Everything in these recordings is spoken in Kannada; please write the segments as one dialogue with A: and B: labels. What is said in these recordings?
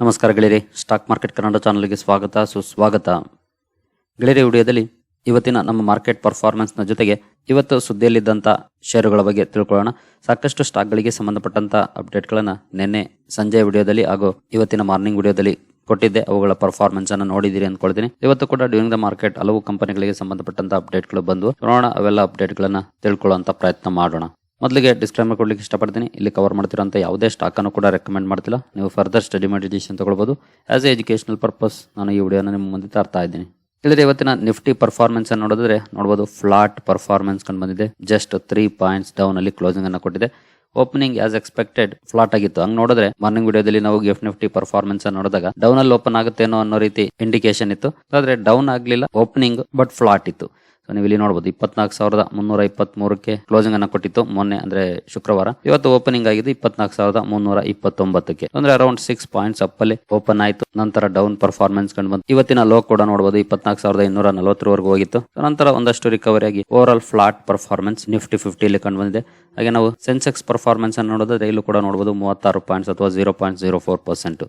A: ನಮಸ್ಕಾರ ಗೆಳೆಯರೆ, ಸ್ಟಾಕ್ ಮಾರ್ಕೆಟ್ ಕನ್ನಡ ಚಾನಲ್ಗೆ ಸ್ವಾಗತ, ಸುಸ್ವಾಗತ. ಗೆಳೆಯರೆ, ವಿಡಿಯೋದಲ್ಲಿ ಇವತ್ತಿನ ನಮ್ಮ ಮಾರ್ಕೆಟ್ ಪರ್ಫಾರ್ಮೆನ್ಸ್ನ ಜೊತೆಗೆ ಇವತ್ತು ಸುದ್ದಿಯಲ್ಲಿದ್ದಂಥ ಷೇರುಗಳ ಬಗ್ಗೆ ತಿಳ್ಕೊಳ್ಳೋಣ. ಸಾಕಷ್ಟು ಸ್ಟಾಕ್ಗಳಿಗೆ ಸಂಬಂಧಪಟ್ಟಂಥ ಅಪ್ಡೇಟ್ಗಳನ್ನು ನಿನ್ನೆ ಸಂಜೆ ವಿಡಿಯೋದಲ್ಲಿ ಹಾಗೂ ಇವತ್ತಿನ ಮಾರ್ನಿಂಗ್ ವಿಡಿಯೋದಲ್ಲಿ ಕೊಟ್ಟಿದ್ದೆ. ಅವುಗಳ ಪರ್ಫಾರ್ಮೆನ್ಸ್ ಅನ್ನು ನೋಡಿದಿರಿ ಅಂದ್ಕೊಳ್ತೀನಿ. ಇವತ್ತು ಕೂಡ ಡ್ಯೂರಿಂಗ್ ದ ಮಾರ್ಕೆಟ್ ಹಲವು ಕಂಪನಿಗಳಿಗೆ ಸಂಬಂಧಪಟ್ಟಂತ ಅಪ್ಡೇಟ್ಗಳು ಬಂದು ನೋಡೋಣ ಅವೆಲ್ಲ ಅಪ್ಡೇಟ್ಗಳನ್ನು ತಿಳ್ಕೊಳ್ಳುವಂತ ಪ್ರಯತ್ನ ಮಾಡೋಣ. ಮೊದಲಿಗೆ ಡಿಸ್ಕ್ಲೈಮರ್ ಕೊಡ್ಲಿಕ್ಕೆ ಇಷ್ಟಪಡ್ತೀನಿ. ಇಲ್ಲಿ ಕವರ್ ಮಾಡ್ತಿರೋಂಥ ಯಾವುದೇ ಸ್ಟಾಕನ್ನು ಕೂಡ ರೆಕಮೆಂಡ್ ಮಾಡ್ತಿಲ್ಲ. ನೀವು ಫರ್ದರ್ ಸ್ಟಡಿ ಮಾಡಿ ಡಿಸಿಷನ್ ತಗೊಳ್ಬೋದು. ಆಸ್ ಎ ಎಜುಕೇಷನಲ್ ಪರ್ಪಸ್ ನಾನು ಈ ವಿಡಿಯೋನ ನಿಮ್ಮ ಮುಂದೆ ತರ್ತಾ ಇದ್ದೀನಿ. ಇಲ್ಲದೆ ಇವತ್ತಿನ ನಿಫ್ಟಿ ಪರ್ಫಾರ್ಮೆನ್ಸ್ ಅನ್ನು ನೋಡಿದ್ರೆ ನೋಡಬಹುದು ಫ್ಲಾಟ್ ಪರ್ಫಾರ್ಮೆನ್ಸ್ ಕಂಡು ಬಂದಿದೆ. ಜಸ್ಟ್ ತ್ರೀ ಪಾಯಿಂಟ್ಸ್ ಡೌನ್ ಅಲ್ಲಿ ಕ್ಲೋಸಿಂಗ್ ಅನ್ನು ಕೊಟ್ಟಿದೆ. ಓಪನಿಂಗ್ ಆಸ್ ಎಕ್ಸ್ಪೆಕ್ಟೆಡ್ ಫ್ಲಾಟ್ ಆಗಿತ್ತು. ಹಂಗ್ ನೋಡಿದ್ರೆ ಮಾರ್ನಿಂಗ್ ವಿಡಿಯೋದಲ್ಲಿ ನಾವು ಗಿಫ್ಟ್ ನಿಫ್ಟಿ ಪರ್ಫಾರ್ಮೆನ್ಸ್ ಅನ್ನು ನೋಡಿದಾಗ ಡೌನ್ ಅಲ್ಲಿ ಓಪನ್ ಆಗುತ್ತೇನೋ ಅನ್ನೋ ರೀತಿ ಇಂಡಿಕೇಶನ್ ಇತ್ತು. ಆದ್ರೆ ಡೌನ್ ಆಗಲಿಲ್ಲ ಓಪನಿಂಗ್ ಬಟ್ ಫ್ಲಾಟ್ ಇತ್ತು. ಸೊ ನೀವು ಇಲ್ಲಿ ನೋಡಬಹುದು ಇಪ್ಪತ್ನಾಲ್ಕು ಸಾವಿರದ ಮುನ್ನೂರ ಇಪ್ಪತ್ತ್ ಮೂರಕ್ಕೆ ಕ್ಲೋಸಿಂಗ್ ಅನ್ನ ಕೊಟ್ಟಿತ್ತು ಮೊನ್ನೆ, ಅಂದ್ರೆ ಶುಕ್ರವಾರ. ಇವತ್ತು ಓಪನಿಂಗ್ ಆಗಿದೆ ಇಪ್ಪತ್ನಾಲ್ಕು ಸಾವಿರದ ಮುನ್ನೂರ ಇಪ್ಪತ್ತೊಂಬತ್ತಕ್ಕೆ. ಅಂದ್ರೆ ಅರೌಂಡ್ ಸಿಕ್ಸ್ ಪಾಯಿಂಟ್ಸ್ ಅಪ್ ಅಲ್ಲಿ ಓಪನ್ ಆಯಿತು. ನಂತರ ಡೌನ್ ಪರ್ಫಾರ್ಮೆನ್ಸ್ ಕಂಡು ಬಂತು. ಇವತ್ತಿನ ಲೋ ಕೂಡ ನೋಡಬಹುದು ಇಪ್ಪತ್ನಾಲ್ಕು ಸಾವಿರದ ಇನ್ನೂರ ನಲವತ್ತರವರೆಗೂ ಹೋಗಿತ್ತು. ನಂತರ ಒಂದಷ್ಟು ರಿಕವರಿ ಆಗಿ overall flat performance Nifty ಫಿಫ್ಟಿಯಲ್ಲಿ ಕಂಡು ಬಂದಿದೆ. ಹಾಗೆ ನಾವು ಸೆನ್ಸೆಕ್ಸ್ ಪರ್ಫಾರ್ಮೆನ್ಸ್ ಅನ್ನು ನೋಡೋದಾದ್ರೆ ಇಲ್ಲೂ ಕೂಡ ನೋಡಬಹುದು ಮೂವತ್ತಾರು ಪಾಯಿಂಟ್ಸ್ ಅಥವಾ zero point zero four percent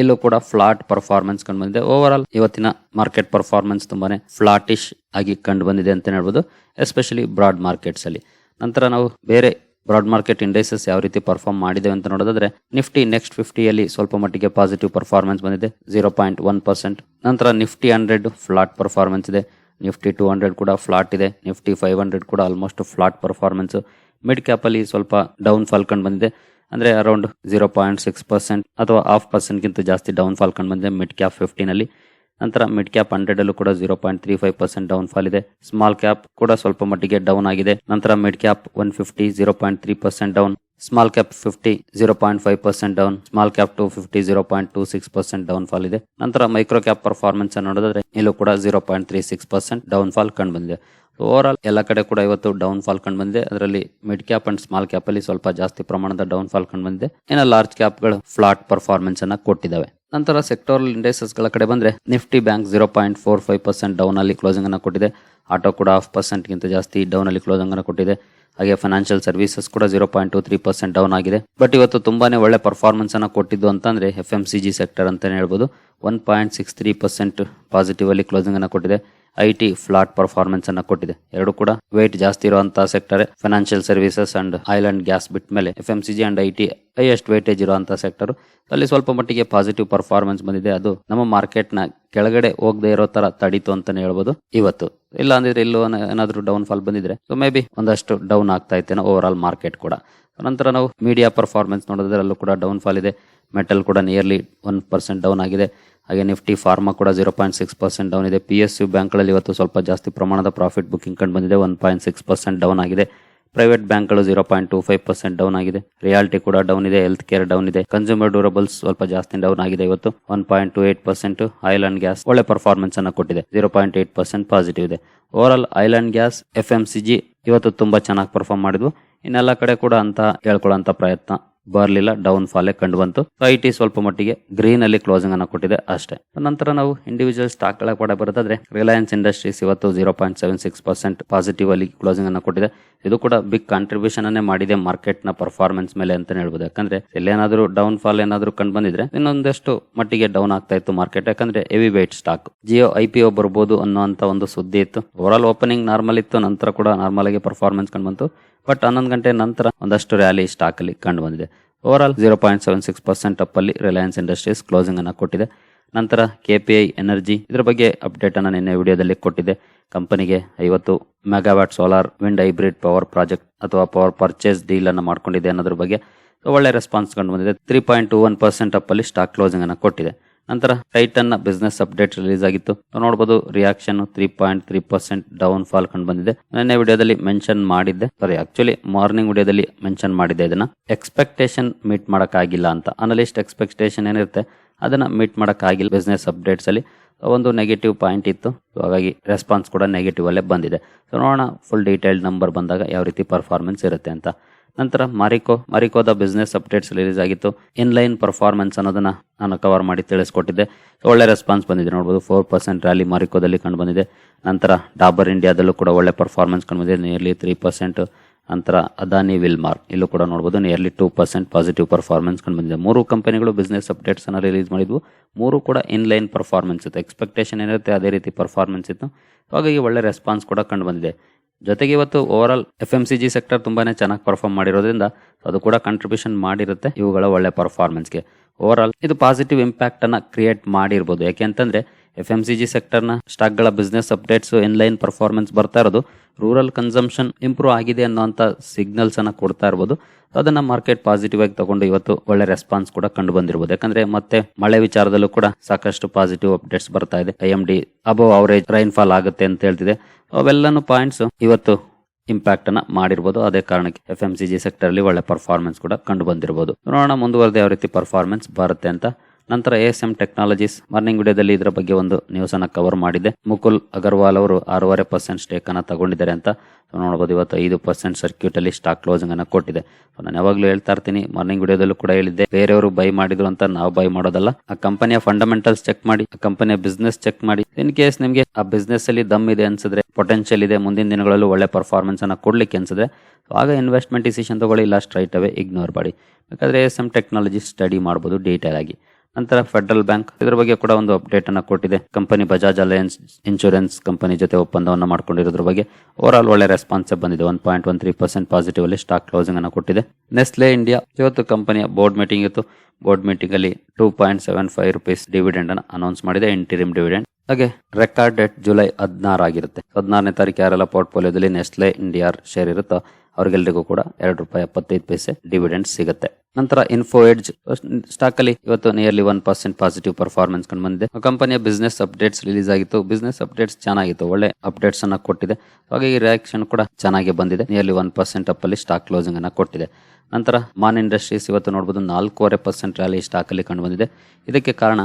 A: ಇಲ್ಲೂ ಕೂಡ ಫ್ಲಾಟ್ ಪರ್ಫಾರ್ಮೆನ್ಸ್ ಕಂಡು ಬಂದಿದೆ. ಓವರ್ ಆಲ್ ಇವತ್ತಿನ ಮಾರ್ಕೆಟ್ ಪರ್ಫಾರ್ಮೆನ್ಸ್ ತುಂಬಾನೇ ಫ್ಲಾಟಿಶ್ ಆಗಿ ಕಂಡು ಬಂದಿದೆ ಅಂತ ಹೇಳ್ಬೋದು ಎಸ್ಪೆಷಲಿ ಬ್ರಾಡ್ ಮಾರ್ಕೆಟ್ಸ್ ಅಲ್ಲಿ. ನಂತರ ನಾವು ಬೇರೆ ಬ್ರಾಡ್ ಮಾರ್ಕೆಟ್ ಇಂಡೆಕ್ಸಸ್ ಯಾವ ರೀತಿ ಪರ್ಫಾರ್ಮ್ ಮಾಡಿದೆ ಅಂತ ನೋಡೋದಾದ್ರೆ ನಿಫ್ಟಿ ನೆಕ್ಸ್ಟ್ ಫಿಫ್ಟಿಯಲ್ಲಿ ಸ್ವಲ್ಪ ಮಟ್ಟಿಗೆ ಪಾಸಿಟಿವ್ ಪರ್ಫಾರ್ಮೆನ್ಸ್ ಬಂದಿದೆ ಜೀರೋ ಪಾಯಿಂಟ್ ಒನ್ ಪರ್ಸೆಂಟ್ ನಂತರ ನಿಫ್ಟಿ ಹಂಡ್ರೆಡ್ ಫ್ಲಾಟ್ ಪರ್ಫಾರ್ಮೆನ್ಸ್ ಇದೆ ನಿಫ್ಟಿ ಟೂ ಹಂಡ್ರೆಡ್ ಕೂಡ ಫ್ಲಾಟ್ ಇದೆ ನಿಫ್ಟಿ ಫೈವ್ ಹಂಡ್ರೆಡ್ ಕೂಡ almost flat performance mid cap ಅಲ್ಲಿ ಸ್ವಲ್ಪ ಡೌನ್ ಫಾಲ್ ಕಂಡು ಬಂದಿದೆ. ಅಂದ್ರೆ around zero point six percent ಅಥವಾ ಹಾಫ್ ಪರ್ಸೆಂಟ್ಗಿಂತ ಜಾಸ್ತಿ ಡೌನ್ ಫಾಲ್ ಕಂಡು ಬಂದಿದೆ. ಮಿಡ್ ಕ್ಯಾಪ್ ಫಿಫ್ಟೀನಲ್ಲಿ ನಂತರ ಮಿಡ್ ಕ್ಯಾಪ್ ಹಂಡ್ರೆಡ್ ಅಲ್ಲೂ ಕೂಡ zero point three five percent down fall ಇದೆ. ಸ್ಮಾಲ್ ಕ್ಯಾಪ್ ಕೂಡ ಸ್ವಲ್ಪ ಮಟ್ಟಿಗೆ ಡೌನ್ ಆಗಿದೆ. ನಂತರ mid cap one fifty zero point three percent down small cap fifty zero point five percent down small cap two fifty zero point two six percent down fall ಇದೆ. ನಂತರ ಮೈಕ್ರೋ ಕ್ಯಾಪ್ ಪರ್ಫಾರ್ಮೆನ್ಸ್ ನೋಡಿದ್ರೆ ಇಲ್ಲೂ ಕೂಡ zero point three six percent down fall ಕಂಡು ಬಂದಿದೆ. ಓವರ್ ಆಲ್ ಎಲ್ಲ ಕಡೆ ಕೂಡ ಇವತ್ತು ಡೌನ್ ಫಾಲ್ ಕಂಡು ಬಂದಿದೆ. ಅದರಲ್ಲಿ mid cap and small cap ಅಲ್ಲಿ ಸ್ವಲ್ಪ ಜಾಸ್ತಿ ಪ್ರಮಾಣದ ಡೌನ್ ಫಾಲ್ ಕಂಡು ಬಂದಿದೆ. ಇನ್ನು ಲಾರ್ಜ್ ಕ್ಯಾಪ್ಗಳು ಫ್ಲಾಟ್ ಪರ್ಫಾರ್ಮೆನ್ಸ್ ಅನ್ನ ಕೊಟ್ಟಿದ್ದಾವೆ. ನಂತರ ಸೆಕ್ಟೋರಲ್ ಇಂಡೈಸಸ್ಗಳ ಕಡೆ ಬಂದ್ರೆ Nifty bank zero point four five percent down ಅಲ್ಲಿ ಕ್ಲೋಸಿಂಗ್ ಅನ್ನು ಕೊಟ್ಟಿದೆ. ಆಟೋ ಕೂಡ ಹಾಫ್ ಪರ್ಸೆಂಟ್ ಗಿಂತ ಜಾಸ್ತಿ ಡೌನ್ ಅಲ್ಲಿ ಕ್ಲೋಸಿಂಗ್ ಅನ್ನ ಕೊಟ್ಟಿದೆ. ಹಾಗೆ ಫೈನಾನ್ಷಿಯಲ್ ಸರ್ವಿಸಸ್ ಕೂಡ zero point two three percent down ಆಗಿದೆ. ಬಟ್ ಇವತ್ತು ತುಂಬಾನೇ ಒಳ್ಳೆ ಪರ್ಫಾರ್ಮೆನ್ಸ್ ಅನ್ನು ಕೊಟ್ಟಿದ್ದು ಅಂತಂದ್ರೆ F M C G sector ಅಂತಾನೆ ಹೇಳ್ಬೋದು. One point six three percent positive ಅಲ್ಲಿ ಕ್ಲೋಸಿಂಗ್ ಅನ್ನ ಕೊಟ್ಟಿದೆ. ಐ ಟಿ ಫ್ಲಾಟ್ ಪರ್ಫಾರ್ಮೆನ್ಸ್ ಅನ್ನ ಕೊಟ್ಟಿದೆ. ಎರಡು ಕೂಡ ವೇಟ್ ಜಾಸ್ತಿ ಇರುವಂತಹ sector financial services and oil and gas bit ಮೇಲೆ F M C G and I T highest weightage ಇರುವಂತಹ ಸೆಕ್ಟರ್ ಅಲ್ಲಿ ಸ್ವಲ್ಪ ಮಟ್ಟಿಗೆ ಪಾಸಿಟಿವ್ ಪರ್ಫಾರ್ಮೆನ್ಸ್ ಬಂದಿದೆ. ಅದು ನಮ್ಮ ಮಾರ್ಕೆಟ್ನ ಕೆಳಗಡೆ ಹೋಗದೆ ಇರೋ ತರ ತಡೀತು ಅಂತಾನೆ ಹೇಳ್ಬೋದು. ಇವತ್ತು ಇಲ್ಲ ಅಂದ್ರೆ ಇಲ್ಲೂ ಏನಾದ್ರು ಡೌನ್ ಫಾಲ್ ಬಂದಿದ್ರೆ ಸೊ ಮೇ ಬಿ ಒಂದಷ್ಟು ಡೌನ್ ಆಗ್ತಾ ಇತ್ತೇನೋ ಓವರ್ ಆಲ್ ಮಾರ್ಕೆಟ್ ಕೂಡ. ನಂತರ ನಾವು ಮೀಡಿಯಾ ಪರ್ಫಾರ್ಮೆನ್ಸ್ ನೋಡಿದ್ರೆ ಅಲ್ಲೂ ಕೂಡ ಡೌನ್ ಫಾಲ್ ಇದೆ. ಮೆಟಲ್ ಕೂಡ ನಿಯರ್ಲಿ ಒನ್ ಪರ್ಸೆಂಟ್ ಡೌನ್ ಆಗಿದೆ. ಹಾಗೆ ನಿಫ್ಟಿ ಫಾರ್ಮಾ ಕೂಡ zero point six percent down ಇದೆ. ಪಿ ಎಸ್ ಯು ಬ್ಯಾಂಕ್ಗಳಲ್ಲಿ ಇವತ್ತು ಸ್ವಲ್ಪ ಜಾಸ್ತಿ ಪ್ರಮಾಣದ ಪ್ರಾಫಿಟ್ ಬುಕಿಂಗ್ ಕಂಡು ಬಂದಿದೆ. One point six percent down ಆಗಿದೆ. ಪ್ರೈವೇಟ್ ಬ್ಯಾಂಕ್ಗಳು zero point two five percent down ಆಗಿದೆ. ರಿಯಾಲಿಟಿ ಕೂಡ ಡೌನ್ ಇದೆ. ಹೆಲ್ತ್ ಕೇರ್ ಡೌನ್ ಇದೆ. ಕನ್ಸ್ಯೂಮರ್ ಡ್ಯೂರಬಲ್ಸ್ ಸ್ವಲ್ಪ ಜಾಸ್ತಿ ಡೌನ್ ಆಗಿದೆ ಇವತ್ತು. One point two eight percent oil and gas ಒಳ್ಳೆ ಪರ್ಫಾರ್ಮೆನ್ಸ್ ಅನ್ನು ಕೊಟ್ಟಿದೆ. Zero point eight percent positive ಇದೆ. Overall and gas F M C G ಇವತ್ತು ತುಂಬಾ ಚೆನ್ನಾಗಿ ಪರ್ಫಾರ್ಮ್ ಮಾಡಿದ್ವು. ಇನ್ನೆಲ್ಲ ಕಡೆ ಕೂಡ ಅಂತ ಹೇಳ್ಕೊಳ್ಳೋ ಪ್ರಯತ್ನ. ಬರಲಿಲ್ಲ ಡೌನ್ ಫಾಲ್ ಕಂಡು ಬಂತು ಐ ಟಿ ಸ್ವಲ್ಪ ಮಟ್ಟಿಗೆ ಗ್ರೀನ್ ಅಲ್ಲಿ ಕ್ಲೋಸಿಂಗ್ ಅನ್ನ ಕೊಟ್ಟಿದೆ ಅಷ್ಟೇ. ನಂತರ ನಾವು ಇಂಡಿವಿಜುವಲ್ ಸ್ಟಾಕ್ಗಳ ಕೂಡ ಬರೋದಾದ್ರೆ ರಿಲಯನ್ಸ್ ಇಂಡಸ್ಟ್ರೀಸ್ ಇವತ್ತು zero point seven six percent positive ಅಲ್ಲಿ ಕ್ಲೋಸಿಂಗ್ ಅನ್ನ ಕೊಟ್ಟಿದೆ. ಇದು ಕೂಡ ಬಿಗ್ ಕಾಂಟ್ರಿಬ್ಯೂಷನ್ ಅನ್ನೇ ಮಾಡಿದೆ ಮಾರ್ಕೆಟ್ನ ಪರ್ಫಾರ್ಮೆನ್ಸ್ ಮೇಲೆ ಅಂತ ಹೇಳ್ಬೋದು. ಯಾಕಂದ್ರೆ ಎಲ್ಲೇನಾದ್ರೂ ಡೌನ್ ಫಾಲ್ ಏನಾದ್ರೂ ಕಂಡು ಬಂದಿದ್ರೆ, ಇನ್ನೊಂದಷ್ಟು ಮಟ್ಟಿಗೆ ಡೌನ್ ಆಗ್ತಾ ಇತ್ತು ಮಾರ್ಕೆಟ್ ಯಾಕಂದ್ರೆ heavy weight stock Jio I P O ಬರ್ಬೋದು ಅನ್ನುವಂತ ಒಂದು ಸುದ್ದಿ ಇತ್ತು. ಓವರ್ ಆಲ್ ಓಪನಿಂಗ್ ನಾರ್ಮಲ್ ಇತ್ತು, ನಂತರ ಕೂಡ ನಾರ್ಮಲ್ ಆಗಿ ಪರ್ಫಾರ್ಮೆನ್ಸ್ ಕಂಡು ಬಂತು. ಬಟ್ ಹನ್ನೊಂದು ಗಂಟೆ ನಂತರ ಒಂದಷ್ಟು ರ್ಯಾಲಿ ಸ್ಟಾಕ್ ಅಲ್ಲಿ ಕಂಡು ಬಂದಿದೆ. Overall zero point seven six percent up ಅಲ್ಲಿ ರಿಲಯನ್ಸ್ ಇಂಡಸ್ಟ್ರೀಸ್ ಕ್ಲೋಸಿಂಗ್ ಅನ್ನ ಕೊಟ್ಟಿದೆ. ನಂತರ ಕೆ ಪಿ ಐ ಎನರ್ಜಿ ಇದರ ಬಗ್ಗೆ ಅಪ್ಡೇಟ್ ಅನ್ನು ನಿನ್ನೆ ವಿಡಿಯೋದಲ್ಲಿ ಕೊಟ್ಟಿದೆ. ಕಂಪನಿಗೆ ಐವತ್ತು megawatt solar wind hybrid power project ಅಥವಾ ಪವರ್ ಪರ್ಚೇಸ್ ಡೀಲ್ ಅನ್ನು ಮಾಡ್ಕೊಂಡಿದೆ ಅನ್ನೋದ್ರ ಬಗ್ಗೆ ಒಳ್ಳೆ ರೆಸ್ಪಾನ್ಸ್ ಕಂಡು ಬಂದಿದೆ. Three point two one percent up ಅಲ್ಲಿ ಸ್ಟಾಕ್ ಕ್ಲೋಸಿಂಗ್ ಅನ್ನು ಕೊಟ್ಟಿದೆ. ನಂತರ ಟೈಟನ್ನ ಬಿಸ್ನೆಸ್ ಅಪ್ಡೇಟ್ ರಿಲೀಸ್ ಆಗಿತ್ತು ನೋಡಬಹುದು reaction three point three percent down fall ಕಂಡು ಬಂದಿದೆ. ನಿನ್ನೆ ವಿಡಿಯೋದಲ್ಲಿ ಮೆನ್ಷನ್ ಮಾಡಿದ್ದೆ. ಸಾರಿ ಆಕ್ಚುಲಿ ಮಾರ್ನಿಂಗ್ ವಿಡಿಯೋದಲ್ಲಿ ಮೆನ್ಷನ್ ಮಾಡಿದ್ದೆ ಇದನ್ನ. ಎಕ್ಸ್ಪೆಕ್ಟೇಷನ್ ಮೀಟ್ ಮಾಡೋಕ್ಕಾಗಿಲ್ಲ ಅಂತ. ಅನಲಿಸ್ಟ್ ಎಕ್ಸ್ಪೆಕ್ಟೇಷನ್ ಏನಿರುತ್ತೆ, ಅದನ್ನ ಮೀಟ್ ಮಾಡೋಕ್ಕಾಗಿಲ್ಲ ಬಿಸ್ನೆಸ್ ಅಪ್ಡೇಟ್ಸ್ ಅಲ್ಲಿ. ಒಂದು ನೆಗೆಟಿವ್ ಪಾಯಿಂಟ್ ಇತ್ತು. ಹಾಗಾಗಿ ರೆಸ್ಪಾನ್ಸ್ ಕೂಡ ನೆಗೆಟಿವ್ ಅಲ್ಲೇ ಬಂದಿದೆ. ಸೊ ನೋಡೋಣ ಫುಲ್ ಡೀಟೇಲ್ಡ್ ನಂಬರ್ ಬಂದಾಗ ಯಾವ ರೀತಿ ಪರ್ಫಾರ್ಮೆನ್ಸ್ ಇರುತ್ತೆ ಅಂತ. ನಂತರ ಮಾರಿಕೋ, ಮಾರಿಕೋದ ಬಿಸ್ನೆಸ್ ಅಪ್ಡೇಟ್ಸ್ ರಿಲೀಸ್ ಆಗಿತ್ತು. ಇನ್ಲೈನ್ ಪರ್ಫಾರ್ಮೆನ್ಸ್ ಅನ್ನೋದನ್ನ ನಾನು ಕವರ್ ಮಾಡಿ ತಿಳಿಸ್ಕೊಟ್ಟಿದ್ದೆ. ಒಳ್ಳೆ ರೆಸ್ಪಾನ್ಸ್ ಬಂದಿದೆ. ನೋಡ್ಬೋದು ಫೋರ್ ಪರ್ಸೆಂಟ್ ರ್ಯಾಲಿ ಮಾರಿಕೋದಲ್ಲಿ ಕಂಡು ಬಂದಿದೆ. ನಂತರ ಡಾಬರ್ ಇಂಡಿಯಾದಲ್ಲೂ ಕೂಡ ಒಳ್ಳೆ ಪರ್ಫಾರ್ಮೆನ್ಸ್ ಕಂಡು ಬಂದಿದೆ. ನಿಯರ್ಲಿ ತ್ರೀ ಪರ್ಸೆಂಟ್ ನಂತರ ಅದಾನಿ ವಿಲ್ಮಾರ್ ಇಲ್ಲೂ ಕೂಡ ನೋಡ್ಬೋದು nearly two percent positive performance ಕಂಡು ಬಂದಿದೆ. ಮೂರು ಕಂಪನಿಗಳು ಬಿಸ್ನೆಸ್ ಅಪ್ಡೇಟ್ಸ್ ಅನ್ನು ರಿಲೀಸ್ ಮಾಡಿದ್ವು. ಮೂರು ಕೂಡ ಇನ್ಲೈನ್ ಪರ್ಫಾರ್ಮೆನ್ಸ್ ಇತ್ತು. ಎಕ್ಸ್ಪೆಕ್ಟೇಷನ್ ಏನಿರುತ್ತೆ ಅದೇ ರೀತಿ ಪರ್ಫಾರ್ಮೆನ್ಸ್ ಇತ್ತು. ಹಾಗಾಗಿ ಒಳ್ಳೆ ರೆಸ್ಪಾನ್ಸ್ ಕೂಡ ಕಂಡು ಬಂದಿದೆ. ಜೊತೆಗೆ ಇವತ್ತು overall F M C G sector ತುಂಬಾನೇ ಚೆನ್ನಾಗಿ ಪರ್ಫಾರ್ಮ್ ಮಾಡಿರೋದ್ರಿಂದ ಅದು ಕೂಡ ಕಂಟ್ರಿಬ್ಯೂಷನ್ ಮಾಡಿರುತ್ತೆ ಇವುಗಳ ಒಳ್ಳೆ ಪರ್ಫಾರ್ಮೆನ್ಸ್ಗೆ ಓವರ್ ಆಲ್ ಇದು ಪಾಸಿಟಿವ್ ಇಂಪ್ಯಾಕ್ಟ್ ಅನ್ನ ಕ್ರಿಯೇಟ್ ಮಾಡಿರ್ಬೋದು. ಯಾಕೆ ಅಂತಂದ್ರೆ ಎಫ್ ಎಂ ಸಿ ಜಿ ಸೆಕ್ಟರ್ನ ಸ್ಟಾಕ್ಗಳ ಬಿಸ್ನೆಸ್ ಅಪ್ಡೇಟ್ಸ್ ಇನ್ಲೈನ್ ಪರ್ಫಾರ್ಮೆನ್ಸ್ ಬರ್ತಾ ಇರೋದು ರೂರಲ್ ಕನ್ಸಂಪ್ಷನ್ ಇಂಪ್ರೂವ್ ಆಗಿದೆ ಅನ್ನೋಂಥ ಸಿಗ್ನಲ್ಸನ್ನು ಕೊಡ್ತಾ ಇರ್ಬೋದು. ಅದನ್ನು ಮಾರ್ಕೆಟ್ ಪಾಸಿಟಿವ್ ಆಗಿ ತಗೊಂಡು ಇವತ್ತು ಒಳ್ಳೆ ರೆಸ್ಪಾನ್ಸ್ ಕೂಡ ಕಂಡು ಬಂದಿರ್ಬೋದು. ಯಾಕಂದ್ರೆ ಮತ್ತೆ ಮಳೆ ವಿಚಾರದಲ್ಲೂ ಕೂಡ ಸಾಕಷ್ಟು ಪಾಸಿಟಿವ್ ಅಪ್ಡೇಟ್ಸ್ ಬರ್ತಾ ಇದೆ. I M D above average rainfall ಆಗುತ್ತೆ ಅಂತ ಹೇಳ್ತಿದೆ. ಅವೆಲ್ಲನೂ ಪಾಯಿಂಟ್ಸ್ ಇವತ್ತು ಇಂಪ್ಯಾಕ್ಟ್ ಅನ್ನ ಮಾಡಿರ್ಬೋದು. ಅದೇ ಕಾರಣಕ್ಕೆ F M C G sector ಅಲ್ಲಿ ಒಳ್ಳೆ ಪರ್ಫಾರ್ಮೆನ್ಸ್ ಕೂಡ ಕಂಡು ಬಂದಿರಬಹುದು ನೋಡೋಣ ಮುಂದುವರೆದ ಯಾವ ರೀತಿ ಪರ್ಫಾರ್ಮೆನ್ಸ್ ಬರುತ್ತೆ ಅಂತ. ನಂತರ A S M technologies morning ವಿಡಿಯೋದಲ್ಲಿ ಇದರ ಬಗ್ಗೆ ಒಂದು ನ್ಯೂಸ್ ಅನ್ನ ಕವರ್ ಮಾಡಿದೆ. ಮುಕುಲ್ ಅಗರ್ವಾಲ್ ಅವರು ಆರೂವರೆ ಪರ್ಸೆಂಟ್ ಸ್ಟೇಕ್ ಅನ್ನ ತಗೊಂಡಿದ್ದಾರೆ ಅಂತ ನೋಡಬಹುದು ಇವತ್ತು ಐದು ಪರ್ಸೆಂಟ್ ಸರ್ಕ್ಯೂಟ್ ಅಲ್ಲಿ ಸ್ಟಾಕ್ ಕ್ಲೋಸಿಂಗ್ ಅನ್ನ ಕೊಟ್ಟಿದೆ. ನಾನು ಯಾವಾಗಲೂ ಹೇಳ್ತಾ ಇರ್ತೀನಿ, ಮಾರ್ನಿಂಗ್ ವಿಡಿಯೋದಲ್ಲೂ ಕೂಡ ಹೇಳಿದ್ದೆ, ಬೇರೆಯವರು ಬೈ ಮಾಡಿದ್ರು ಅಂತ ನಾವು ಬೈ ಮಾಡೋದಲ್ಲ. ಆ ಕಂಪನಿಯ ಫಂಡಮೆಂಟಲ್ಸ್ ಚೆಕ್ ಮಾಡಿ, ಆ ಕಂಪನಿಯ ಬಿಸ್ನೆಸ್ ಚೆಕ್ ಮಾಡಿ. ಇನ್ ಕೇಸ್ ನಿಮಗೆ ಆ ಬಿಸ್ನೆಸ್ ಅಲ್ಲಿ ದಮ್ ಇದೆ ಅನ್ಸಿದ್ರೆ ಪೊಟೆನ್ಷಿಯಲ್ ಇದೆ, ಮುಂದಿನ ದಿನಗಳಲ್ಲೂ ಒಳ್ಳೆ ಪರ್ಫಾರ್ಮೆನ್ಸ್ ಅನ್ನ ಕೊಡ್ಲಿಕ್ಕೆ ಅನ್ಸಿದ್ರೆ ಆಗ ಇನ್ವೆಸ್ಟ್ಮೆಂಟ್ ಡಿಸಿಷನ್ ತಗೊಳ್ಳಿ, ಇಲ್ಲ ಸ್ಟ್ರೈಟ್ ಅವೇ ಇಗ್ನೋರ್ ಮಾಡಿ. ಬೇಕಾದ್ರೆ ಎಸ್ ಎಂ ಟೆಕ್ನಾಲಜಿ ಸ್ಟಡಿ ಮಾಡಬಹುದು ಡೀಟೇಲ್ ಆಗಿ. ನಂತರ ಫೆಡರಲ್ ಬ್ಯಾಂಕ್ ಇದರ ಬಗ್ಗೆ ಕೂಡ ಒಂದು ಅಪ್ಡೇಟ್ ಅನ್ನ ಕೊಟ್ಟಿದೆ. Company Bajaj Allianz insurance company ಜೊತೆ ಒಪ್ಪಂದವನ್ನು ಮಾಡ್ಕೊಂಡಿರೋದ್ರ ಬಗ್ಗೆ. ಓವರ್ ಆಲ್ ಒಳ್ಳೆ ರೆಸ್ಪಾನ್ಸ್ ಬಂದಿದೆ. One point one three percent positive ಅಲ್ಲಿ ಸ್ಟಾಕ್ ಕ್ಲೋಸಿಂಗ್ ಅನ್ನು ಕೊಟ್ಟಿದೆ. ನೆಸ್ಲೆ ಇಂಡಿಯಾ ಇವತ್ತು ಕಂಪನಿಯ ಬೋರ್ಡ್ ಮೀಟಿಂಗ್ ಇತ್ತು. ಬೋರ್ಡ್ ಮೀಟಿಂಗ್ ಅಲ್ಲಿ two point seven five rupees dividend ಅನ್ನು ಅನೌನ್ಸ್ ಮಾಡಿದೆ. ಇಂಟಿರಿಮ್ ಡಿವಿಡೆಂಡ್ ಹಾಗೆ ರೆಕಾರ್ಡ್ ಡೇಟ್ ಜುಲೈ ಹದಿನಾರು ಆಗಿರುತ್ತೆ. ಹದಿನಾರನೇ ತಾರೀಕು ಯಾರೆಲ್ಲ ಪೋರ್ಟ್ಫೋಲಿಯೋದಲ್ಲಿ ನೆಸ್ಲೆ ಇಂಡಿಯಾ ಶೇರ್ ಇರುತ್ತೋ ಅವ್ರಿಗೆಲ್ರಿಗೂ ಕೂಡ ಎರಡು ರೂಪಾಯಿ ಎಪ್ಪತ್ತೈದು ಪೈಸೆ ಡಿವಿಡೆಂಡ್ ಸಿಗುತ್ತೆ. ನಂತರ ಇನ್ಫೋ ಎಡ್ಜ್ ಸ್ಟಾಕ್ ಅಲ್ಲಿ ಇವತ್ತು nearly one percent positive performance ಕಂಡು ಬಂದಿದೆ. ಕಂಪನಿಯ ಬಿಸ್ನೆಸ್ ಅಪ್ಡೇಟ್ಸ್ ರಿಲೀಸ್ ಆಗಿತ್ತು. ಬಿಸ್ನೆಸ್ ಅಪ್ಡೇಟ್ಸ್ ಚೆನ್ನಾಗಿತ್ತು. ಒಳ್ಳೆ ಅಪ್ಡೇಟ್ಸ್ ಅನ್ನ ಕೊಟ್ಟಿದೆ. ಹಾಗಾಗಿ ರಿಯಾಕ್ಷನ್ ಕೂಡ ಚೆನ್ನಾಗಿ ಬಂದಿದೆ. ನಿಯರ್ಲಿ ಒನ್ ಪರ್ಸೆಂಟ್ ಅಪ್ ಅಲ್ಲಿ ಸ್ಟಾಕ್ ಕ್ಲೋಸಿಂಗ್ ಅನ್ನ ಕೊಟ್ಟಿದೆ. ನಂತರ ಮಾನ್ ಇಂಡಸ್ಟ್ರೀಸ್ ಇವತ್ತು ನೋಡಬಹುದು ನಾಲ್ಕೂವರೆ ಪರ್ಸೆಂಟ್ ರ್ಯಾಲಿ ಸ್ಟಾಕ್ ಅಲ್ಲಿ ಕಂಡು ಬಂದಿದೆ. ಇದಕ್ಕೆ ಕಾರಣ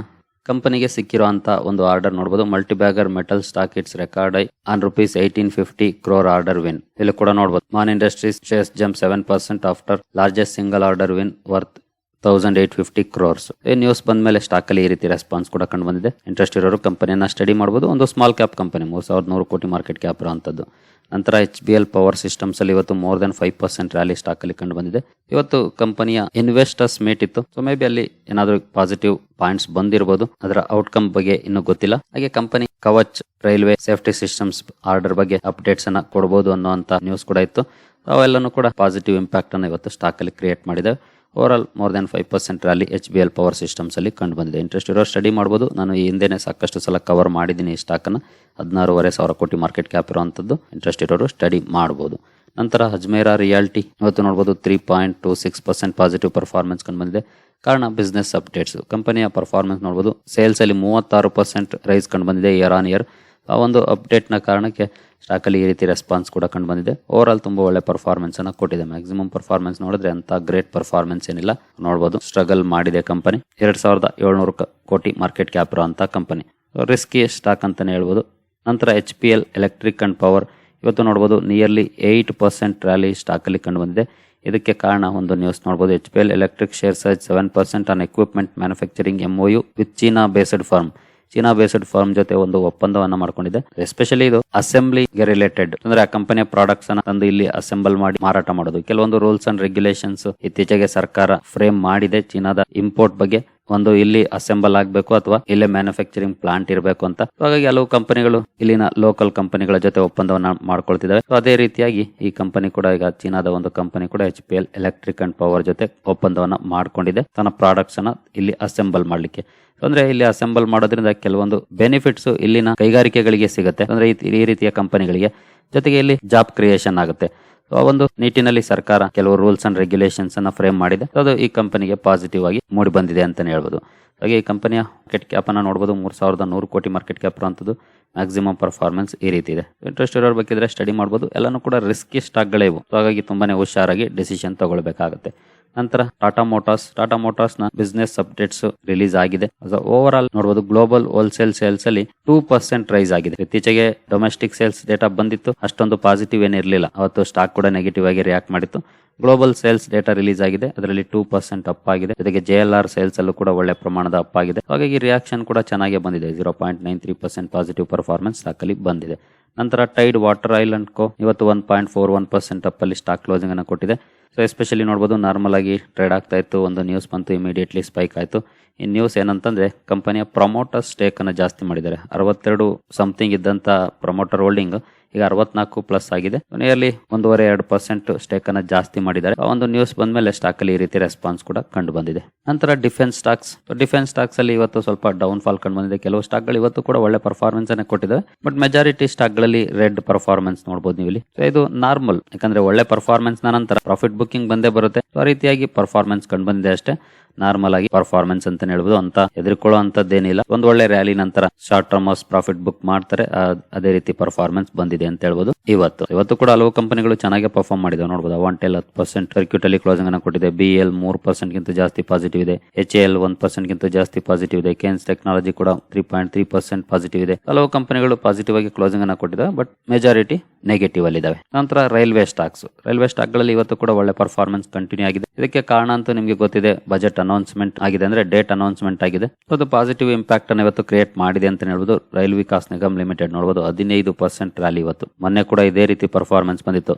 A: ಕಂಪನಿಗೆ ಸಿಕ್ಕಿರುವಂತ ಒಂದು ಆರ್ಡರ್ ನೋಡಬಹುದು multibagger metal stock its record I on rupees eighteen fifty crore order win. ಇಲ್ಲಿ ಕೂಡ ನೋಡಬಹುದು Man Industries shares jump seven percent after largest single order win worth thousand eight fifty crores news ಬಂದ ಮೇಲೆ ಸ್ಟಾಕ್ ಅಲ್ಲಿ ಈ ರೀತಿ ರೆಸ್ಪಾನ್ಸ್ ಕೂಡ ಕಂಡು ಬಂದಿದೆ ಇಂಟ್ರೆಸ್ಟ್ ಇರೋರು ಕಂಪನಿಯನ್ನ ಸ್ಟಡಿ ಮಾಡಬಹುದು ಒಂದು ಸ್ಮಾಲ್ ಕ್ಯಾಪ್ ಕಂಪನಿ ಮೂರು ಸಾವಿರದ ನೂರು ಕೋಟಿ ಮಾರ್ಕೆಟ್ ಕ್ಯಾಪ್ ಇರುವಂತದ್ದು ನಂತರ H B L power systems ಅಲ್ಲಿ ಇವತ್ತು more than five percent rally stock ಅಲ್ಲಿ ಕಂಡು ಬಂದಿದೆ ಇವತ್ತು ಕಂಪನಿಯ ಇನ್ವೆಸ್ಟರ್ಸ್ ಮೀಟ್ ಇತ್ತು. ಸೊ ಮೇ ಬಿ ಅಲ್ಲಿ ಏನಾದರೂ ಪಾಸಿಟಿವ್ ಪಾಯಿಂಟ್ಸ್ ಬಂದಿರಬಹುದು ಅದರ ಔಟ್ಕಮ್ ಬಗ್ಗೆ ಇನ್ನೂ ಗೊತ್ತಿಲ್ಲ. ಹಾಗೆ company Kavach railway safety systems order ಬಗ್ಗೆ ಅಪ್ಡೇಟ್ಸ್ ಅನ್ನ ಕೊಡಬಹುದು ಅನ್ನುವಂತ ನ್ಯೂಸ್ ಕೂಡ ಇತ್ತು. ಅವೆಲ್ಲನೂ ಕೂಡ ಪಾಸಿಟಿವ್ ಇಂಪ್ಯಾಕ್ಟ್ ಅನ್ನು ಇವತ್ತು ಸ್ಟಾಕ್ ಅಲ್ಲಿ ಕ್ರಿಯೇಟ್ ಮಾಡಿದೆ. Overall more than five percent rally H B L power ಸಿಸ್ಟಮ್ಸಲ್ಲಿ ಕಂಡು ಬಂದಿದೆ. ಇಂಟ್ರೆಸ್ಟ್ ಇರೋ ಸ್ಟಡಿ ಮಾಡ್ಬೋದು. ನಾನು ಈ ಹಿಂದೆ ಸಾಕಷ್ಟು ಸಲ ಕವರ್ ಮಾಡಿದ್ದೀನಿ ಈ ಸ್ಟಾಕನ್ನು ಹದಿನಾರೂವರೆ ಸಾವಿರ ಕೋಟಿ ಮಾರ್ಕೆಟ್ ಕ್ಯಾಪ್ ಇರುವಂಥದ್ದು ಇಂಟ್ರೆಸ್ಟ್ ಇರೋರು ಸ್ಟಡಿ ಮಾಡ್ಬೋದು. ನಂತರ ಅಜ್ಮೇರಾ ರಿಯಾಲ್ಟಿ ಇವತ್ತು ನೋಡ್ಬೋದು three point two six percent positive performance ಕಂಡು ಬಂದಿದೆ. ಕಾರಣ ಬಿಸ್ನೆಸ್ ಅಪ್ಡೇಟ್ಸ್ ಕಂಪನಿಯ ಪರ್ಫಾರ್ಮೆನ್ಸ್ ನೋಡ್ಬೋದು. ಸೇಲ್ಸಲ್ಲಿ ಮೂವತ್ತಾರು ಪರ್ಸೆಂಟ್ ರೈಸ್ ಕಂಡು ಬಂದಿದೆ ಇಯರ್ ಆನ್ ಇಯರ್ ಆ ಒಂದು ಅಪ್ಡೇಟ್ನ ಕಾರಣಕ್ಕೆ ಸ್ಟಾಕ್ ಅಲ್ಲಿ ಈ ರೀತಿ ರೆಸ್ಪಾನ್ಸ್ ಕೂಡ ಕಂಡು ಬಂದಿದೆ. ಓವರ್ ಆಲ್ ತುಂಬಾ ಒಳ್ಳೆ ಪರ್ಫಾರ್ಮೆನ್ಸ್ ಅನ್ನ ಕೊಟ್ಟಿದೆ. ಮ್ಯಾಕ್ಸಿಮಮ್ ಪರ್ಫಾರ್ಮೆನ್ಸ್ ನೋಡಿದ್ರೆ ಅಂತ ಗ್ರೇಟ್ ಪರ್ಫಾರ್ಮೆನ್ಸ್ ಏನಿಲ್ಲ. ನೋಡಬಹುದು ಸ್ಟ್ರಗಲ್ ಮಾಡಿದೆ ಕಂಪನಿ ಎರಡ್ ಸಾವಿರದ ಏಳ್ನೂರು ಕೋಟಿ ಮಾರ್ಕೆಟ್ ಕ್ಯಾಪ್ ಇರುವಂತಹ ಕಂಪನಿ ರಿಸ್ಕಿ ಸ್ಟಾಕ್ ಅಂತಾನೆ ಹೇಳ್ಬೋದು. ನಂತರ H P L electric and power ಇವತ್ತು ನೋಡಬಹುದು nearly eight percent rally stock ಅಲ್ಲಿ ಕಂಡು ಬಂದಿದೆ. ಇದಕ್ಕೆ ಕಾರಣ ಒಂದು ನ್ಯೂಸ್ ನೋಡಬಹುದು H P L electric share size seven percent on equipment manufacturing MOU with China based firm China based firm ಜೊತೆ ಒಂದು ಒಪ್ಪಂದವನ್ನ ಮಾಡಿಕೊಂಡಿದೆ. ಎಸ್ಪೆಷಲಿ ಇದು ಅಸೆಂಬ್ಲಿಗೆ ರಿಲೇಟೆಡ್ ಅಂದ್ರೆ ಆ ಕಂಪನಿಯ ಪ್ರಾಡಕ್ಟ್ಸ್ ಅನ್ನ ತಂದು ಇಲ್ಲಿ ಅಸೆಂಬಲ್ ಮಾಡಿ ಮಾರಾಟ ಮಾಡೋದು. ಕೆಲವೊಂದು ರೂಲ್ಸ್ ಅಂಡ್ ರೆಗ್ಯುಲೇಷನ್ಸ್ ಇತ್ತೀಚೆಗೆ ಸರ್ಕಾರ ಫ್ರೇಮ್ ಮಾಡಿದೆ ಚೀನಾದ ಇಂಪೋರ್ಟ್ ಬಗ್ಗೆ. ಒಂದು ಇಲ್ಲಿ ಅಸೆಂಬಲ್ ಆಗಬೇಕು ಅಥವಾ ಇಲ್ಲೇ ಮ್ಯಾನುಫ್ಯಾಕ್ಚರಿಂಗ್ ಪ್ಲಾಂಟ್ ಇರಬೇಕು ಅಂತ. ಹಾಗಾಗಿ ಹಲವು ಕಂಪನಿಗಳು ಇಲ್ಲಿನ ಲೋಕಲ್ ಕಂಪನಿಗಳ ಜೊತೆ ಒಪ್ಪಂದವನ್ನ ಮಾಡ್ಕೊಳ್ತಿದ್ದಾವೆ ಅದೇ ರೀತಿಯಾಗಿ ಈ ಕಂಪನಿ ಕೂಡ ಈಗ ಚೀನಾದ ಒಂದು ಕಂಪನಿ ಕೂಡ ಎಚ್ ಎಲೆಕ್ಟ್ರಿಕ್ ಅಂಡ್ ಪವರ್ ಜೊತೆ ಒಪ್ಪಂದವನ್ನ ಮಾಡ್ಕೊಂಡಿದೆ. ತನ್ನ ಪ್ರಾಡಕ್ಟ್ಸ್ ಅನ್ನ ಇಲ್ಲಿ ಅಸೆಂಬಲ್ ಮಾಡ್ಲಿಕ್ಕೆ. ಅಂದ್ರೆ ಇಲ್ಲಿ ಅಸೆಂಬಲ್ ಮಾಡೋದ್ರಿಂದ ಕೆಲವೊಂದು ಬೆನಿಫಿಟ್ಸ್ ಇಲ್ಲಿನ ಕೈಗಾರಿಕೆಗಳಿಗೆ ಸಿಗುತ್ತೆ. ಅಂದ್ರೆ ಈ- ರೀತಿಯ ಕಂಪನಿಗಳಿಗೆ. ಜೊತೆಗೆ ಇಲ್ಲಿ ಜಾಬ್ ಕ್ರಿಯೇಷನ್ ಆಗುತ್ತೆ. ಆ ಒಂದು ನಿಟ್ಟಿನಲ್ಲಿ ಸರ್ಕಾರ ಕೆಲವು ರೂಲ್ಸ್ ಅಂಡ್ ರೆಗ್ಯುಲೇಷನ್ಸ್ ಅನ್ನ ಫ್ರೇಮ್ ಮಾಡಿದೆ. ಅದು ಈ ಕಂಪನಿಗೆ ಪಾಸಿಟಿವ್ ಆಗಿ ಮೂಡಿ ಬಂದಿದೆ ಅಂತಾನೆ ಹೇಳ್ಬೋದು. ಹಾಗೆ ಈ ಕಂಪನಿಯ ಮಾರ್ಕೆಟ್ ಕ್ಯಾಪ್ ಅನ್ನ ನೋಡಬಹುದು ಮೂರ್ ಸಾವಿರದ ನೂರು ಕೋಟಿ ಮಾರ್ಕೆಟ್ ಕ್ಯಾಪ್ ಅಂತದ್ದು ಮ್ಯಾಕ್ಸಿಮಮ್ ಪರ್ಫಾರ್ಮೆನ್ಸ್ ಈ ರೀತಿ ಇದೆ. ಇಂಟ್ರೆಸ್ಟ್ ಇರೋರ್ ಬೇಕಿದ್ರೆ ಸ್ಟಡಿ ಮಾಡಬಹುದು ಎಲ್ಲಾನು ಕೂಡ ರಿಸ್ಕಿ ಸ್ಟಾಕ್ಗಳೇ ಇವು. ಹಾಗಾಗಿ ತುಂಬಾನೇ ಹುಷಾರಾಗಿ ಡಿಸಿಷನ್ ತಗೊಳ್ಬೇಕಾಗುತ್ತೆ. ನಂತರ ಟಾಟಾ ಮೋಟಾರ್ಸ್. ಟಾಟಾ ಮೋಟಾರ್ಸ್ನ ಬಿಸ್ನೆಸ್ ಅಪ್ಡೇಟ್ಸ್ ರಿಲೀಸ್ ಆಗಿದೆ. ಓವರ್ ಆಲ್ ನೋಡಬಹುದು ಗ್ಲೋಬಲ್ ಹೋಲ್ಸೇಲ್ ಸೇಲ್ಸ್ ಅಲ್ಲಿ ಟೂ ಪರ್ಸೆಂಟ್ ರೈಸ್ ಆಗಿದೆ. ಇತ್ತೀಚೆಗೆ ಡೊಮೆಸ್ಟಿಕ್ ಸೇಲ್ಸ್ ಡೇಟಾ ಬಂದಿತ್ತು. ಅಷ್ಟೊಂದು ಪಾಸಿಟಿವ್ ಏನಿರಲಿಲ್ಲ ಅವತ್ತು ಸ್ಟಾಕ್ ಕೂಡ ನೆಗೆಟಿವ್ ಆಗಿ ರಿಯಾಕ್ಟ್ ಮಾಡಿತ್ತು. ಗ್ಲೋಬಲ್ ಸೇಲ್ಸ್ ಡೇಟಾ ರಿಲೀಸ್ ಆಗಿದೆ. ಅದರಲ್ಲಿ ಟೂ ಪರ್ಸೆಂಟ್ ಅಪ್ ಆಗಿದೆ. ಜೊತೆಗೆ ಜೆ ಎಲ್ ಆರ್ ಸೇಲ್ಸ್ ಅಲ್ಲೂ ಕೂಡ ಒಳ್ಳೆ ಪ್ರಮಾಣದ ಅಪ್ ಆಗಿದೆ. ಹಾಗಾಗಿ ರಿಯಾಕ್ಷನ್ ಕೂಡ ಚೆನ್ನಾಗಿ ಬಂದಿದೆ. Zero point nine three percent positive performance stock ಅಲ್ಲಿ ಬಂದಿದೆ. ನಂತರ ಟೈಡ್ ವಾಟರ್ ಐಲ್ಯಾಂಡ್ ಕೋ ಇವತ್ತು one point four one percent up ಅಲ್ಲಿ ಸ್ಟಾಕ್ ಕ್ಲೋಸಿಂಗ್ ಅನ್ನು ಕೊಟ್ಟಿದೆ. ಸೊ ಎಸ್ಪೆಷಲಿ ನೋಡ್ಬೋದು ನಾರ್ಮಲ್ ಆಗಿ ಟ್ರೇಡ್ ಆಗ್ತಾ ಇತ್ತು. ಒಂದು ನ್ಯೂಸ್ ಬಂತು ಇಮಿಡಿಯೇಟ್ಲಿ ಸ್ಪೈಕ್ ಆಯಿತು. ಈ ನ್ಯೂಸ್ ಏನಂತಂದ್ರೆ ಕಂಪನಿಯ ಪ್ರಮೋಟರ್ ಸ್ಟೇಕ್ ಅನ್ನು ಜಾಸ್ತಿ ಮಾಡಿದ್ದಾರೆ. ಅರವತ್ತೆರಡು ಸಮಥಿಂಗ್ ಇದ್ದಂತ ಪ್ರಮೋಟರ್ ಹೋಲ್ಡಿಂಗ್ ಈಗ ಅರವತ್ನಾಲ್ಕು ಪ್ಲಸ್ ಆಗಿದೆ. ಮನೆಯಲ್ಲಿ ಒಂದೂವರೆ ಎರಡು ಪರ್ಸೆಂಟ್ ಸ್ಟೇಕ್ ಅನ್ನ ಜಾಸ್ತಿ ಮಾಡಿದ್ದಾರೆ. ಆ ಒಂದು ನ್ಯೂಸ್ ಬಂದ ಮೇಲೆ ಸ್ಟಾಕ್ ಅಲ್ಲಿ ಈ ರೀತಿ ರೆಸ್ಪಾನ್ಸ್ ಕೂಡ ಕಂಡು ಬಂದಿದೆ. ನಂತರ ಡಿಫೆನ್ಸ್ ಸ್ಟಾಕ್ಸ್ ಡಿಫೆನ್ಸ್ ಸ್ಟಾಕ್ಸ್ ಅಲ್ಲಿ ಇವತ್ತು ಸ್ವಲ್ಪ ಡೌನ್ ಫಾಲ್ ಕಂಡು ಬಂದಿದೆ. ಕೆಲವು ಸ್ಟಾಕ್ಗಳು ಇವತ್ತು ಕೂಡ ಒಳ್ಳೆ ಪರ್ಫಾರ್ಮೆನ್ಸ್ ಅನ್ನ ಕೊಟ್ಟಿದೆ ಬಟ್ ಮೆಜಾರಿಟಿ ಸ್ಟಾಕ್ಗಳಲ್ಲಿ ರೆಡ್ ಪರ್ಫಾರ್ಮೆನ್ಸ್ ನೋಡಬಹುದು ನೀವು ಇಲ್ಲಿ. ಸೊ ಇದು ನಾರ್ಮಲ್ ಯಾಕಂದ್ರೆ ಒಳ್ಳೆ ಪರ್ಫಾರ್ಮೆನ್ಸ್ ನಂತರ ಪ್ರಾಫಿಟ್ ಬುಕಿಂಗ್ ಬಂದೇ ಬರುತ್ತೆ. ಆ ರೀತಿಯಾಗಿ ಪರ್ಫಾರ್ಮೆನ್ಸ್ ಕಂಡು ಬಂದಿದೆ ಅಷ್ಟೇ. ನಾರ್ಮಲ್ ಆಗಿ ಪರ್ಫಾರ್ಮೆನ್ಸ್ ಅಂತ ಹೇಳ್ಬೋದು. ಅಂತ ಎದುರ್ಕೊಳ್ಳೋ ಅಂತದ್ದೇನಿಲ್ಲ ಒಂದು ಒಳ್ಳೆ ರ್ಯಾಲಿ ನಂತರ ಶಾರ್ಟ್ ಟರ್ಮ್ ಪ್ರಾಫಿಟ್ ಬುಕ್ ಮಾಡ್ತಾರೆ. ಅದೇ ರೀತಿ ಪರ್ಫಾರ್ಮೆನ್ಸ್ ಬಂದಿದೆ ಅಂತ ಹೇಳ್ಬೋದು. ಇವತ್ತು ಇವತ್ತು ಕೂಡ ಹಲವು ಕಂಪನಿಗಳು ಚೆನ್ನಾಗಿ ಪರ್ಫಾರ್ಮ್ ಮಾಡಿದೆ ನೋಡಬಹುದು ಒನ್ ಟೆಲ್ ಹತ್ತು ಪರ್ಸೆಂಟ್ ಸರ್ಕ್ಯೂಟ್ ಅಲ್ಲಿ ಕ್ಲೋಸಿಂಗ್ ಅನ್ನು ಕೊಟ್ಟಿದೆ. ಬಿ ಎಲ್ ಮೂರು ಪರ್ಸೆಂಟ್ ಗಿಂತ ಜಾಸ್ತಿ ಪಾಸಿಟಿವ್ ಇದೆ. ಎಚ್ ಎಲ್ ಒನ್ ಪರ್ಸೆಂಟ್ ಗಿಂತ ಜಾಸ್ತಿ ಪಾಸಿಟಿವ್ ಇದೆ. ಕೆನ್ಸ್ ಟೆಕ್ನಾಲಜಿ ಕೂಡ three point three percent positive ಇದೆ. ಹಲವು ಕಂಪನಿಗಳು ಪಾಸಿಟಿವ್ ಆಗಿ ಕ್ಲೋಸಿಂಗ್ ಅನ್ನು ಕೊಟ್ಟಿದೆ ಬಟ್ ಮೆಜಾರಿಟಿ ನೆಗೆಟಿವ್ ಅಲ್ಲಿ ಇದಾವೆ ನಂತರ ರೈಲ್ವೆ ಸ್ಟಾಕ್ಸ್ ರೈಲ್ವೆ ಸ್ಟಾಕ್ಗಳಲ್ಲಿ ಇವತ್ತು ಕೂಡ ಒಳ್ಳೆ ಪರ್ಫಾರ್ಮೆನ್ಸ್ ಕಂಟಿನ್ಯೂ ಆಗಿದೆ. ಇದಕ್ಕೆ ಕಾರಣ ಅಂತೂ ನಿಮಗೆ ಗೊತ್ತಿದೆ ಬಜೆಟ್ ಅನೌನ್ಸ್ಮೆಂಟ್ ಆಗಿದೆ ಅಂದ್ರೆ ಡೇಟ್ ಅನೌನ್ಸ್ಮೆಂಟ್ ಆಗಿದೆ. ಅದು ಪಾಸಿಟಿವ್ ಇಂಪ್ಯಾಕ್ಟ್ ಅನ್ನು ಇವತ್ತು ಕ್ರಿಯೇಟ್ ಮಾಡಿದೆ ಅಂತ ಹೇಳ್ಬೋದು. ರೈಲ್ ವಿಕಾಸ್ ನಿಗಮ್ ಲಿಮಿಟೆಡ್ ನೋಡಬಹುದು ಹದಿನೈದು ಪರ್ಸೆಂಟ್ ರ್ಯಾಲಿ ಇವತ್ತು. ಮೊನ್ನೆ ಕೂಡ ಇದೇ ರೀತಿ ಪರ್ಫಾರ್ಮೆನ್ಸ್ ಬಂದಿತ್ತು.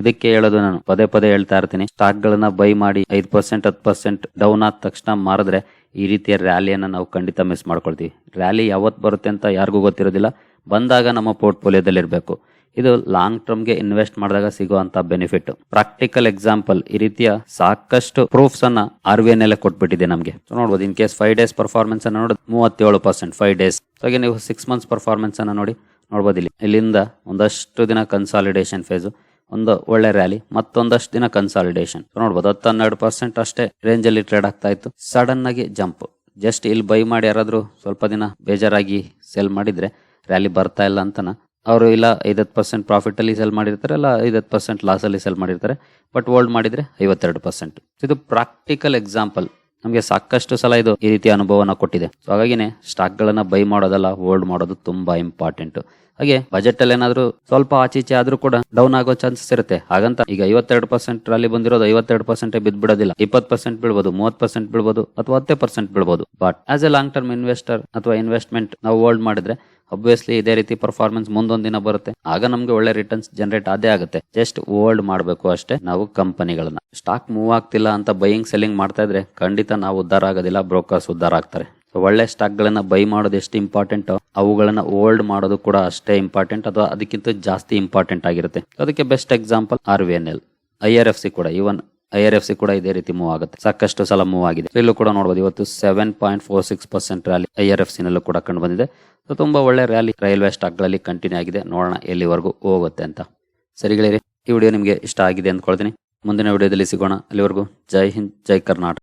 A: ಇದಕ್ಕೆ ಹೇಳೋದು ನಾನು. ಪದೇ ಪದೇ ಹೇಳ್ತಾ ಇರ್ತೀನಿ. ಸ್ಟಾಕ್ ಗಳನ್ನ ಬೈ ಮಾಡಿ ಐದು ಪರ್ಸೆಂಟ್ ಹತ್ತು ಪರ್ಸೆಂಟ್ ಡೌನ್ ಆದ ತಕ್ಷಣ ಮಾರಿದ್ರೆ ಈ ರೀತಿಯ ರ್ಯಾಲಿಯನ್ನ ನಾವು ಖಂಡಿತ ಮಿಸ್ ಮಾಡ್ಕೊಳ್ತೀವಿ. ರ್ಯಾಲಿ ಯಾವತ್ತು ಬರುತ್ತೆ ಅಂತ ಯಾರಿಗೂ ಗೊತ್ತಿರೋದಿಲ್ಲ. ಬಂದಾಗ ನಮ್ಮ ಪೋರ್ಟ್ಫೋಲಿಯೋದಲ್ಲಿ ಇರಬೇಕು ಇದು ಲಾಂಗ್ ಟರ್ಮ್ಗೆ ಇನ್ವೆಸ್ಟ್ ಮಾಡಿದಾಗ ಸಿಗುವಂತ ಬೆನಿಫಿಟ್. ಪ್ರಾಕ್ಟಿಕಲ್ ಎಕ್ಸಾಂಪಲ್, ಈ ರೀತಿಯ ಸಾಕಷ್ಟು ಪ್ರೂಫ್ಸ್ ಅನ್ನ ಆರ್ ವಿ ಎನ್ ಎಲ್ಲ ಕೊಟ್ಬಿಟ್ಟಿದೆ ನಮಗೆ. ನೋಡಬಹುದು in case five days performance ಅನ್ನ ನೋಡಿ ಮೂವತ್ತೇಳು ಪರ್ಸೆಂಟ್ ಫೈವ್ ಡೇಸ್ ಹಾಗೆ ನೀವು ಸಿಕ್ಸ್ ಮಂತ್ಸ್ ಪರ್ಫಾರ್ಮೆನ್ಸ್ ಅನ್ನ ನೋಡಿ ನೋಡಬಹುದು ಇಲ್ಲಿ. ಇಲ್ಲಿಂದ ಒಂದಷ್ಟು ದಿನ ಕನ್ಸಾಲಿಡೇಷನ್ ಫೇಸ್ ಒಂದು ಒಳ್ಳೆ ರ್ಯಾಲಿ ಮತ್ತೊಂದಷ್ಟು ದಿನ ಕನ್ಸಾಲಿಡೇಷನ್ ನೋಡ್ಬೋದು ಹತ್ತು ಹನ್ನೆರಡು ಪರ್ಸೆಂಟ್ ಅಷ್ಟೇ ರೇಂಜ್ ಅಲ್ಲಿ ಟ್ರೇಡ್ ಆಗ್ತಾ ಇತ್ತು. ಸಡನ್ ಆಗಿ ಜಂಪ್ ಜಸ್ಟ್ ಇಲ್ಲಿ ಬೈ ಮಾಡಿ ಯಾರಾದರೂ ಸ್ವಲ್ಪ ದಿನ ಬೇಜಾರಾಗಿ ಸೆಲ್ ಮಾಡಿದ್ರೆ ರ್ಯಾಲಿ ಬರ್ತಾ ಇಲ್ಲ ಅಂತನ. ಅವರು ಇಲ್ಲ ಐದತ್ತು ಪರ್ಸೆಂಟ್ ಪ್ರಾಫಿಟಲ್ಲಿ ಸೆಲ್ ಮಾಡಿರ್ತಾರೆ, ಇಲ್ಲ ಐದತ್ತು ಪರ್ಸೆಂಟ್ ಲಾಸಲ್ಲಿ ಅಲ್ಲಿ ಸೆಲ್ ಮಾಡಿರ್ತಾರೆ. ಬಟ್ ಹೋಲ್ಡ್ ಮಾಡಿದರೆ ಐವತ್ತೆರಡು ಪರ್ಸೆಂಟ್ ಇದು ಪ್ರಾಕ್ಟಿಕಲ್ ಎಕ್ಸಾಂಪಲ್ ನಮಗೆ ಸಾಕಷ್ಟು ಸಲ ಇದು ಈ ರೀತಿಯ ಅನುಭವನ ಕೊಟ್ಟಿದೆ. ಸೊ ಹಾಗಾಗಿನೇ ಸ್ಟಾಕ್ಗಳನ್ನು ಬೈ ಮಾಡೋದಲ್ಲ ಹೋಲ್ಡ್ ಮಾಡೋದು ತುಂಬ ಇಂಪಾರ್ಟೆಂಟ್ ಹಾಗೆ ಬಜೆಟ್ ಅಲ್ಲಿ ಏನಾದರೂ ಸ್ವಲ್ಪ ಆಚೀಚೆ ಆದರೂ ಕೂಡ ಡೌನ್ ಆಗೋ ಚಾನ್ಸಸ್ ಇರುತ್ತೆ. ಹಾಗಂತ ಈಗ ಐವತ್ತೆರಡು ಪರ್ಸೆಂಟ್ ರಲ್ಲಿ ಬಂದಿರೋದು ಐವತ್ತೆರಡು ಪರ್ಸೆಂಟ್ ಬಿದ್ಬಿಡೋದಿಲ್ಲ ಇಪ್ಪತ್ತು ಪರ್ಸೆಂಟ್ ಬೀಳ್ಬೋದು, ಮೂವತ್ತು ಪರ್ಸೆಂಟ್ ಬೀಳ್ಬೋದು, ಅಥವಾ ಹತ್ತೇ percent ಬೀಳ್ಬೋದು. But as a long term investor ಅಥವಾ ಇನ್ವೆಸ್ಟ್ಮೆಂಟ್ ನಾವು ಹೋಲ್ಡ್ ಮಾಡಿದ್ರೆ ಅಬ್ವಿಯಸ್ಲಿ ಇದೇ ರೀತಿ ಪರ್ಫಾರ್ಮೆನ್ಸ್ ಮುಂದೊಂದ್ ದಿನ ಬರುತ್ತೆ. ಆಗ ನಮ್ಗೆ ಒಳ್ಳೆ ರಿಟರ್ನ್ಸ್ ಜನರೇಟ್ ಅದೇ ಆಗುತ್ತೆ. ಜಸ್ಟ್ ಹೋಲ್ಡ್ ಮಾಡಬೇಕು ಅಷ್ಟೇ. ನಾವು ಕಂಪನಿಗಳನ್ನ ಸ್ಟಾಕ್ ಮೂವ್ ಆಗ್ತಿಲ್ಲ ಅಂತ ಬೈಯಿಂಗ್ ಸೆಲ್ಲಿಂಗ್ ಮಾಡ್ತಾ ಇದ್ರೆ ಖಂಡಿತ ನಾವು ಉದ್ದಾರ ಆಗೋದಿಲ್ಲ. ಬ್ರೋಕರ್ಸ್ ಉದ್ದಾರ ಆಗ್ತಾರೆ. ಒಳ್ಳೆ ಸ್ಟಾಕ್ ಗಳನ್ನ ಬೈ ಮಾಡೋದು ಎಷ್ಟು ಇಂಪಾರ್ಟೆಂಟ್ ಅವುಗಳನ್ನ ಹೋಲ್ಡ್ ಮಾಡೋದು ಕೂಡ ಅಷ್ಟೇ ಇಂಪಾರ್ಟೆಂಟ್ ಅಥವಾ ಅದಕ್ಕಿಂತ ಜಾಸ್ತಿ ಇಂಪಾರ್ಟೆಂಟ್ ಆಗಿರುತ್ತೆ. ಅದಕ್ಕೆ best example R V N L I R F C ಕೂಡ. ಇವನ್ ಐ ಎಫ್ ಸಿ ಕೂಡ ಇದೇ ರೀತಿ ಮೂವ್ ಆಗುತ್ತೆ. ಸಾಕಷ್ಟು ಸಲ ಮೂವ್ ಆಗಿದೆ. ಇಲ್ಲೂ ಕೂಡ ನೋಡಬಹುದು ಇವತ್ತು seven point four six percent rally I R F C ನಲ್ಲೂ ಕೂಡ ಕಂಡು ಬಂದಿದೆ. ಸೊ, ತುಂಬಾ ಒಳ್ಳೆ ರ್ಯಾಲಿ ರೈಲ್ವೆ ಸ್ಟಾಕ್ಗಳಲ್ಲಿ ಕಂಟಿನ್ಯೂ ಆಗಿದೆ. ನೋಡೋಣ ಎಲ್ಲಿವರೆಗೂ ಹೋಗುತ್ತೆ ಅಂತ. ಸರಿಗಳಿರಿ, ಈ ವಿಡಿಯೋ ನಿಮಗೆ ಇಷ್ಟ ಆಗಿದೆ ಅಂದ್ಕೊಳ್ತೀನಿ. ಮುಂದಿನ ವಿಡಿಯೋದಲ್ಲಿ ಸಿಗೋಣ. ಅಲ್ಲಿವರೆಗೂ ಜೈ ಹಿಂದ್, ಜೈ ಕರ್ನಾಟಕ.